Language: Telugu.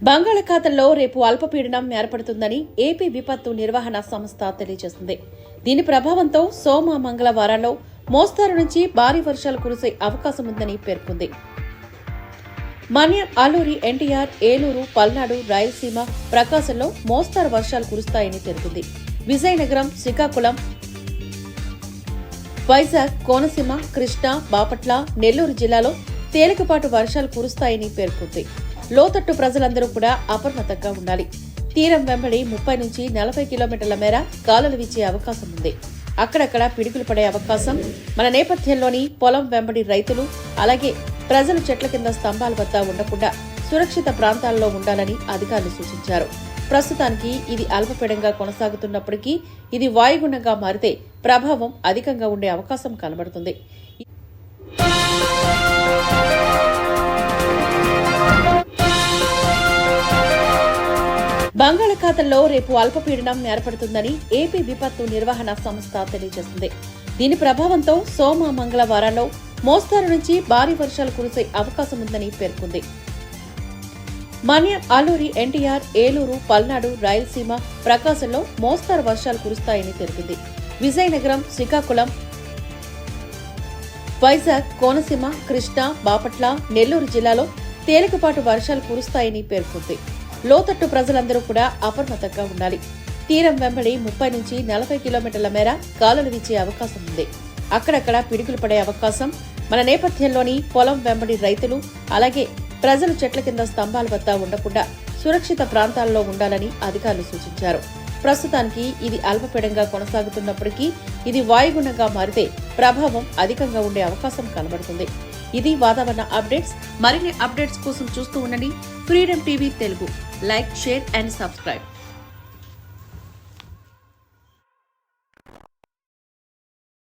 బంగాళాఖాతంలో రేపు అల్పపీడనం ఏర్పడుతుందని ఏపీ విపత్తు నిర్వహణ సంస్థ తెలియజేసింది దీని ప్రభావంతో సోమ మంగళవారాల్లో మోస్తారు నుంచి భారీ వర్షాలు కురిసే అవకాశం ఉందని పేర్కొంది. మన్యం అల్లూరి ఎన్టీఆర్ ఏలూరు పల్నాడు రాయలసీమ ప్రకాశంలో మోస్తారు వర్షాలు కురుస్తాయని తెలిపింది విజయనగరం శ్రీకాకుళం వైజాగ్ కోనసీమ కృష్ణా బాపట్ల నెల్లూరు జిల్లాలో తేలికపాటు వర్షాలు కురుస్తాయని పేర్కొంది. లోతట్టు ప్రజలందరూ కూడా అప్రమత్తంగా ఉండాలి. తీరం వెంబడి ముప్పై నుంచి నలభై కిలోమీటర్ల మేర గాలులు వీచే అవకాశం ఉంది. అక్కడక్కడ పిడుగులు పడే అవకాశం మన నేపథ్యంలోని పొలం వెంబడి రైతులు అలాగే ప్రజలు చెట్ల కింద స్తంభాల వద్ద ఉండకుండా సురక్షిత ప్రాంతాల్లో ఉండాలని అధికారులు సూచించారు. ప్రస్తుతానికి ఇది అల్పపీడంగా కొనసాగుతున్నప్పటికీ ఇది వాయుగుండంగా మారితే ప్రభావం అధికంగా ఉండే అవకాశం కనబడుతుంది. బంగాళాఖాతంలో రేపు అల్పపీడనం ఏర్పడుతుందని ఏపీ విపత్తు నిర్వహణ సంస్థ తెలియజేసింది దీని ప్రభావంతో సోమ మంగళవారాల్లో మోస్తారు నుంచి భారీ వర్షాలు కురిసే అవకాశం ఉందని పేర్కొంది. మన్యం అల్లూరి ఎన్టీఆర్ ఏలూరు పల్నాడు రాయలసీమ ప్రకాశంలో మోస్తారు వర్షాలు కురుస్తాయని తెలిపింది. విజయనగరం శ్రీకాకుళం వైజాగ్ కోనసీమ కృష్ణా బాపట్ల నెల్లూరు జిల్లాలో తేలికపాటు వర్షాలు కురుస్తాయని పేర్కొంది. లోతట్టు ప్రజలందరూ కూడా అప్రమత్తంగా ఉండాలి. తీరం వెంబడి ముప్పై నుంచి నలభై కిలోమీటర్ల మేర గాలులు వీచే అవకాశం ఉంది. అక్కడక్కడ పిడుగులు పడే అవకాశం. మన నేపథ్యంలోని పొలం వెంబడి రైతులు అలాగే ప్రజలు చెట్ల కింద స్తంభాల వద్ద ఉండకుండా సురక్షిత ప్రాంతాల్లో ఉండాలని అధికారులు సూచించారు. ప్రస్తుతానికి ఇది అల్పపీడంగా కొనసాగుతున్నప్పటికీ ఇది వాయుగుణంగా మారితే ప్రభావం అధికంగా ఉండే అవకాశం కనబడుతుంది. ఇది వాతావరణ అప్డేట్స్. మరిన్ని అప్డేట్స్ కోసం చూస్తూ ఉండండి. Freedom TV Telugu. Like share and subscribe.